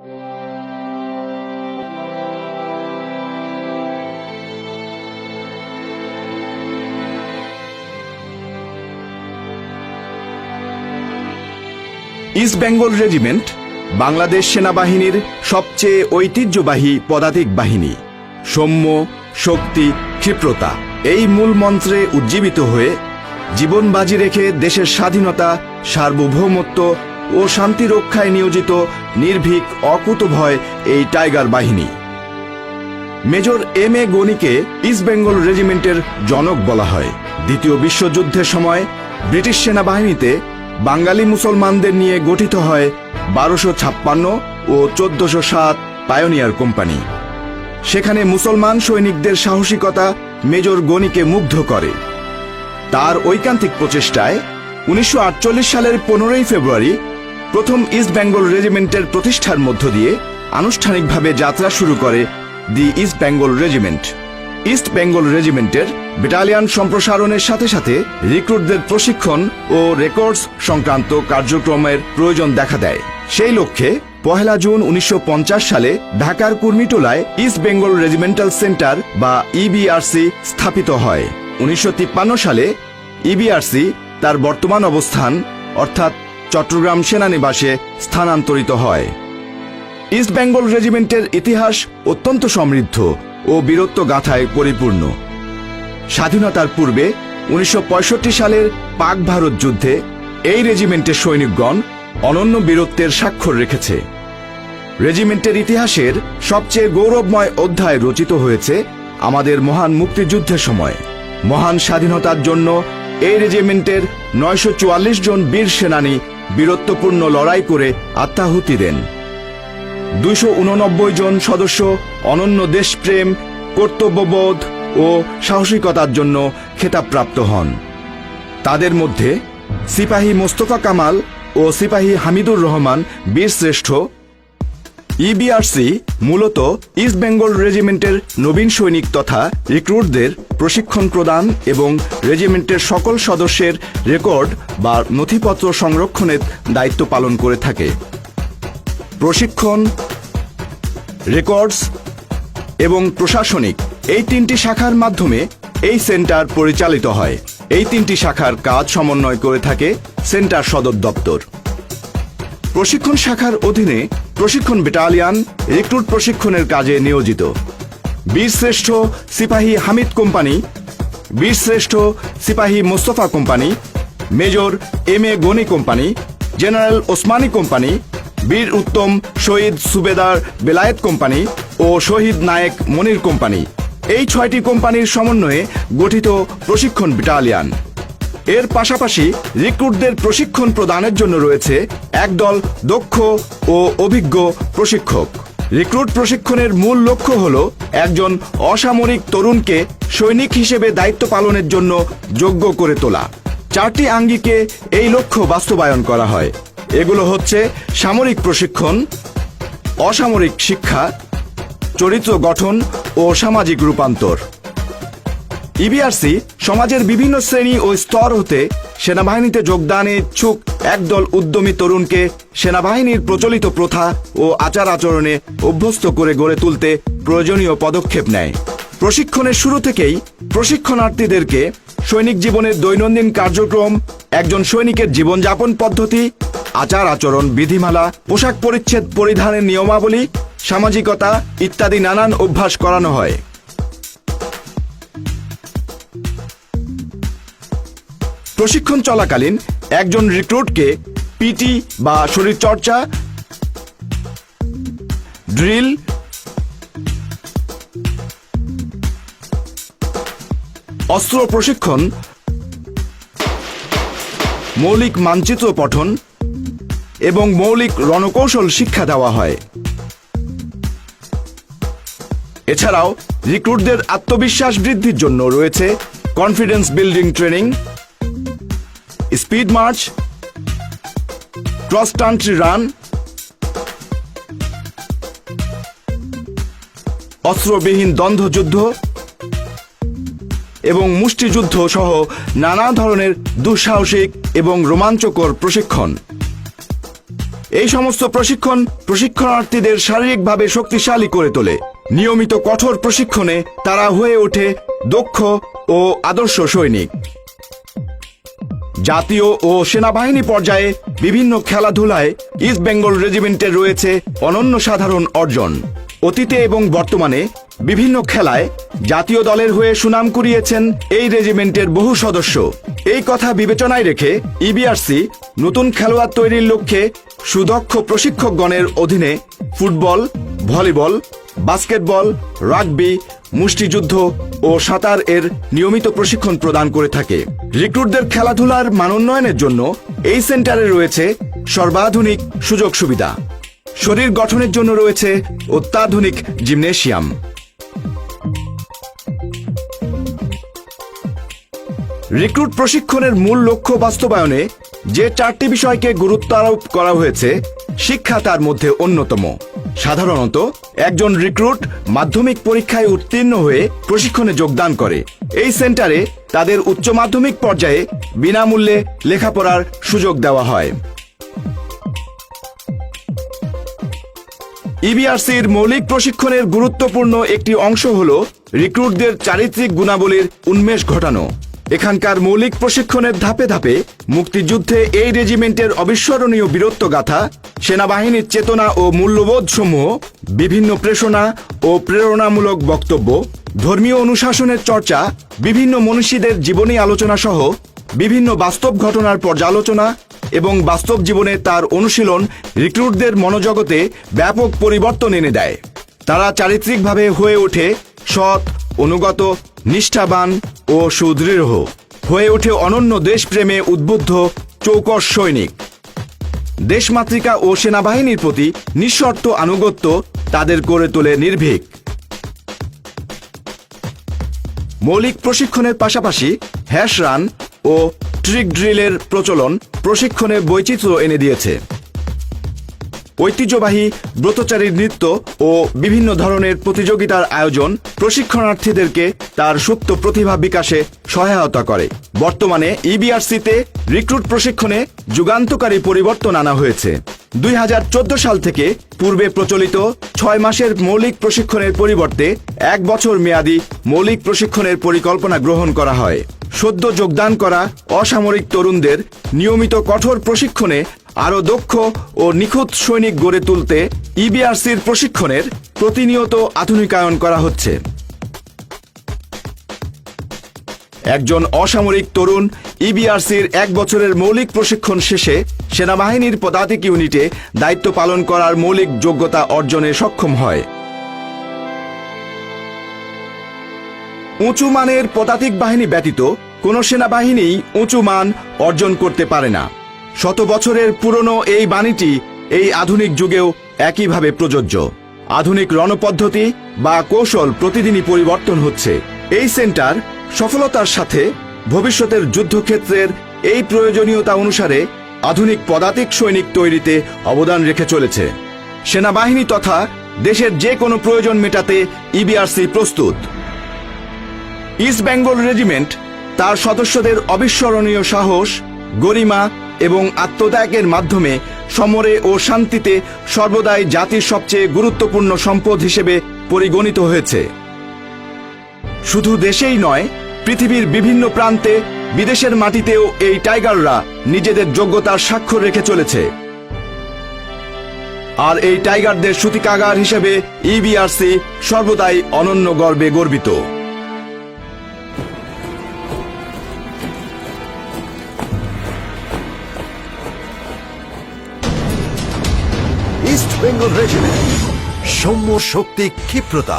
East Bengal regiment Bangladesh সেনাবাহিনীর সবচেয়ে ঐতিহ্যবাহী পদাতিক বাহিনী। সৌম্য, শক্তি, ক্ষিপ্রতা, এই মূল মন্ত্রে উজ্জীবিত হয়ে জীবন বাজি রেখে দেশের স্বাধীনতা, সার্বভৌমত্ব ও শান্তি রক্ষায় নিয়োজিত নির্ভীক অকুতভয় এই টাইগার বাহিনী। মেজর এম এ গনিকে ইস্ট বেঙ্গল রেজিমেন্টের জনক বলা হয়। দ্বিতীয় বিশ্বযুদ্ধের সময় ব্রিটিশ সেনাবাহিনীতে বাঙালি মুসলমানদের নিয়ে গঠিত হয় বারোশো ছাপ্পান্ন ও চোদ্দশো সাত পায়োনিয়ার কোম্পানি। সেখানে মুসলমান সৈনিকদের সাহসিকতা মেজর গনিকে মুগ্ধ করে। তার ঐকান্তিক প্রচেষ্টায় উনিশশো আটচল্লিশ সালের পনেরোই ফেব্রুয়ারি প্রথম ইস্ট বেঙ্গল রেজিমেন্টের প্রতিষ্ঠার মধ্য দিয়ে আনুষ্ঠানিকভাবে যাত্রা শুরু করে the east Bengal regiment. East Bengal রেজিমেন্টের battalion সম্প্রসারণের সাথে সাথে রিক্রুটদের প্রশিক্ষণ ও রেকর্ডস সংক্রান্ত কার্যক্রমের প্রয়োজন দেখা দেয়। সেই লক্ষ্যে পহেলা জুন উনিশশো পঞ্চাশ সালে ঢাকার কুর্মিটোলায় ইস্ট বেঙ্গল রেজিমেন্টাল সেন্টার বা ইবিআরসি স্থাপিত হয়। উনিশশো তিপ্পান্ন সালে ইবিআরসি তার বর্তমান অবস্থান, অর্থাৎ চট্টগ্রাম সেনানিবাসে স্থানান্তরিত হয়। ইস্ট বেঙ্গল রেজিমেন্টের ইতিহাস অত্যন্ত সমৃদ্ধ ও বীরত্ব গাথায় পরিপূর্ণ। স্বাধীনতার পূর্বে উনিশশো সালের পাক ভারত যুদ্ধে এই রেজিমেন্টের সৈনিকগণ অনন্য বীরত্বের স্বাক্ষর রেখেছে। রেজিমেন্টের ইতিহাসের সবচেয়ে গৌরবময় অধ্যায় রচিত হয়েছে আমাদের মহান মুক্তিযুদ্ধের সময়। মহান স্বাধীনতার জন্য এই রেজিমেন্টের নয়শো চুয়াল্লিশ জন বীর সেনানী বীরত্বপূর্ণ লড়াই করে আত্মাহুতি দেন। উননব্বই জন সদস্য অনন্য দেশপ্রেম, কর্তব্যবোধ ও সাহসিকতার জন্য খেতাবপ্রাপ্ত হন। তাদের মধ্যে সিপাহী মোস্তফা কামাল ও সিপাহী হামিদুর রহমান বীরশ্রেষ্ঠ ইবিআরসি মূলত ইস্ট বেঙ্গল রেজিমেন্টের নবীন সৈনিক তথা রিক্রুটদের প্রশিক্ষণ প্রদান এবং রেজিমেন্টের সকল সদস্যের রেকর্ড বা নথিপত্র সংরক্ষণের দায়িত্ব পালন করে থাকে। প্রশিক্ষণ রেকর্ডস এবং প্রশাসনিক এই তিনটি শাখার মাধ্যমে এই সেন্টার পরিচালিত হয়। এই তিনটি শাখার কাজ সমন্বয় করে থাকে সেন্টার সদর দপ্তর। প্রশিক্ষণ শাখার অধীনে প্রশিক্ষণ ব্যাটালিয়ন রিক্রুট প্রশিক্ষণের কাজে নিয়োজিত। বীরশ্রেষ্ঠ সিপাহী হামিদ কোম্পানি বীরশ্রেষ্ঠ সিপাহী Mostafa company, major M A Gani company, general Osmani company, বীর উত্তম শহীদ সুবেদার বেলায়েত কোম্পানি ও শহীদ নায়েক মনির কোম্পানি। এই ছয়টি কোম্পানির সমন্বয়ে গঠিত প্রশিক্ষণ ব্যাটালিয়ন এর পাশাপাশি রিক্রুটদের প্রশিক্ষণ প্রদানের জন্য রয়েছে একদল দক্ষ ও অভিজ্ঞ প্রশিক্ষক। রিক্রুট প্রশিক্ষণের মূল লক্ষ্য হল একজন অসামরিক তরুণকে সৈনিক হিসেবে দায়িত্ব পালনের জন্য যোগ্য করে তোলা। চারটি আঙ্গিকে এই লক্ষ্য বাস্তবায়ন করা হয়। এগুলো হচ্ছে সামরিক প্রশিক্ষণ, অসামরিক শিক্ষা, চরিত্র গঠন ও সামাজিক রূপান্তর। ইবিআরসি সমাজের বিভিন্ন শ্রেণি ও স্তর হতে সেনাবাহিনীতে যোগদানে ইচ্ছুক একদল উদ্যমী তরুণকে সেনাবাহিনীর প্রচলিত প্রথা ও আচার আচরণে অভ্যস্ত করে গড়ে তুলতে প্রয়োজনীয় পদক্ষেপ নেয়। প্রশিক্ষণের শুরু থেকেই প্রশিক্ষণার্থীদেরকে সৈনিক জীবনের দৈনন্দিন কার্যক্রম, একজন সৈনিকের জীবনযাপন পদ্ধতি, আচার আচরণ বিধিমালা, পোশাক পরিচ্ছেদ পরিধানের নিয়মাবলী, সামাজিকতা ইত্যাদি নানান অভ্যাস করানো হয়। প্রশিক্ষণ চলাকালীন একজন রিক্রুটকে পিটি বা শরীরচর্চা ড্রিল অস্ত্র প্রশিক্ষণ, মৌলিক মানচিত্র পঠন এবং মৌলিক রণকৌশল শিক্ষা দেওয়া হয়। এছাড়াও রিক্রুটদের আত্মবিশ্বাস বৃদ্ধির জন্য রয়েছে confidence building training speed march, cross country run, অস্ত্রবিহীন দ্বন্দ্বযুদ্ধ এবং মুষ্টিযুদ্ধ সহ নানা ধরনের দুঃসাহসিক এবং রোমাঞ্চকর প্রশিক্ষণ। এই সমস্ত প্রশিক্ষণ প্রশিক্ষণার্থীদের শারীরিকভাবে শক্তিশালী করে তোলে। নিয়মিত কঠোর প্রশিক্ষণে তারা হয়ে ওঠে দক্ষ ও আদর্শ সৈনিক। জাতীয় ও সেনাবাহিনী পর্যায়ে বিভিন্ন খেলাধুলায় ইস্ট বেঙ্গল রেজিমেন্টের রয়েছে অনন্য সাধারণ অর্জন। অতীতে এবং বর্তমানে বিভিন্ন খেলায় জাতীয় দলের হয়ে সুনাম কুড়িয়েছেন এই রেজিমেন্টের বহু সদস্য। এই কথা বিবেচনায় রেখে ইবিআরসি নতুন খেলোয়াড় তৈরির লক্ষ্যে সুদক্ষ প্রশিক্ষকগণের অধীনে ফুটবল, ভলিবল, বাস্কেটবল, রাগবি মুষ্টিযুদ্ধ ও সাঁতার এর নিয়মিত প্রশিক্ষণ প্রদান করে থাকে। রিক্রুটদের খেলাধুলার মানোন্নয়নের জন্য এই সেন্টারে রয়েছে সর্বাধুনিক সুযোগ সুবিধা। শরীর গঠনের জন্য রয়েছে অত্যাধুনিক জিমনেশিয়াম। রিক্রুট প্রশিক্ষণের মূল লক্ষ্য বাস্তবায়নে যে চারটি বিষয়কে গুরুত্ব আরোপ করা হয়েছে, শিক্ষা তার মধ্যে অন্যতম। সাধারণত একজন রিক্রুট মাধ্যমিক পরীক্ষায় উত্তীর্ণ হয়ে প্রশিক্ষণে যোগদান করে। এই সেন্টারে তাদের উচ্চ মাধ্যমিক পর্যায়ে বিনামূল্যে লেখাপড়ার সুযোগ দেওয়া হয়। ইবিআরসির মৌলিক প্রশিক্ষণের গুরুত্বপূর্ণ একটি অংশ হল রিক্রুটদের চারিত্রিক গুণাবলীর উন্মেষ ঘটানো। এখানকার মৌলিক প্রশিক্ষণের ধাপে ধাপে মুক্তিযুদ্ধে এই রেজিমেন্টের অবিস্মরণীয় বীরত্ব গাথা সেনাবাহিনীর চেতনা ও মূল্যবোধ সমূহ বিভিন্ন প্রেষণা ও প্রেরণামূলক বক্তব্য, ধর্মীয় অনুশাসনের চর্চা, বিভিন্ন মনীষীদের জীবনী আলোচনা সহ বিভিন্ন বাস্তব ঘটনার পর্যালোচনা এবং বাস্তব জীবনে তার অনুশীলন রিক্রুটদের মনোজগতে ব্যাপক পরিবর্তন এনে দেয়। তারা চারিত্রিকভাবে হয়ে ওঠে সৎ, অনুগত, নিষ্ঠাবান ও সুদৃঢ়। হয়ে ওঠে অনন্য দেশপ্রেমে উদ্বুদ্ধ চৌকস সৈনিক। দেশমাতৃকা ও সেনাবাহিনীর প্রতি নিঃশর্ত আনুগত্য তাদের করে তোলে নির্ভীক। মৌলিক প্রশিক্ষণের পাশাপাশি হ্যাশ রান ও ট্রিক ড্রিলের প্রচলন প্রশিক্ষণে বৈচিত্র্য এনে দিয়েছে। ঐতিহ্যবাহী ব্রতচারীর নৃত্য ও বিভিন্ন ধরনের প্রতিযোগিতার আয়োজন প্রশিক্ষণার্থীদেরকে তার সুপ্ত প্রতিভা বিকাশে সহায়তা করে। বর্তমানে ইবিআরসিতে রিক্রুট প্রশিক্ষণে যুগান্তকারী পরিবর্তন আনা হয়েছে। দুই হাজার চোদ্দ সাল থেকে পূর্বে প্রচলিত ছয় মাসের মৌলিক প্রশিক্ষণের পরিবর্তে এক বছর মেয়াদী মৌলিক প্রশিক্ষণের পরিকল্পনা গ্রহণ করা হয়। সদ্য যোগদান করা অসামরিক তরুণদের নিয়মিত কঠোর প্রশিক্ষণে আরও দক্ষ ও নিখুঁত সৈনিক গড়ে তুলতে ইবিআরসির প্রশিক্ষণের প্রতিনিয়ত আধুনিকায়ন করা হচ্ছে। একজন অসামরিক তরুণ ইবিআরসির এক বছরের মৌলিক প্রশিক্ষণ শেষে সেনাবাহিনীর পদাতিক ইউনিটে দায়িত্ব পালন করার মৌলিক যোগ্যতা অর্জনে সক্ষম হয়। উঁচু মানের পদাতিক বাহিনী ব্যতীত কোন সেনাবাহিনী উঁচু মান অর্জন করতে পারে না। শত বছরের পুরনো এই বাণীটি এই আধুনিক যুগেও একইভাবে প্রযোজ্য। আধুনিক রণপদ্ধতি বা কৌশল প্রতিদিনই পরিবর্তন হচ্ছে। এই সেন্টার সফলতার সাথে ভবিষ্যতের যুদ্ধক্ষেত্রের এই প্রয়োজনীয়তা অনুসারে আধুনিক পদাতিক সৈনিক তৈরিতে অবদান রেখে চলেছে। সেনাবাহিনী তথা দেশের যে কোনো প্রয়োজন মেটাতে ইবিআরসি প্রস্তুত। ইস্ট বেঙ্গল রেজিমেন্ট তার সদস্যদের অবিস্মরণীয় সাহস, গরিমা এবং আত্মত্যাগের মাধ্যমে সমরে ও শান্তিতে সর্বদাই জাতির সবচেয়ে গুরুত্বপূর্ণ সম্পদ হিসেবে পরিগণিত হয়েছে। শুধু দেশেই নয়, পৃথিবীর বিভিন্ন প্রান্তে বিদেশের মাটিতেও এই টাইগাররা নিজেদের যোগ্যতার স্বাক্ষর রেখে চলেছে। আর এই টাইগারদের সূতিকাগার হিসেবে ইবিআরসি সর্বদাই অনন্য গর্বে গর্বিত। বেঙ্গল রেজিমেন্ট সৌম্য শক্তি ক্ষিপ্রতা।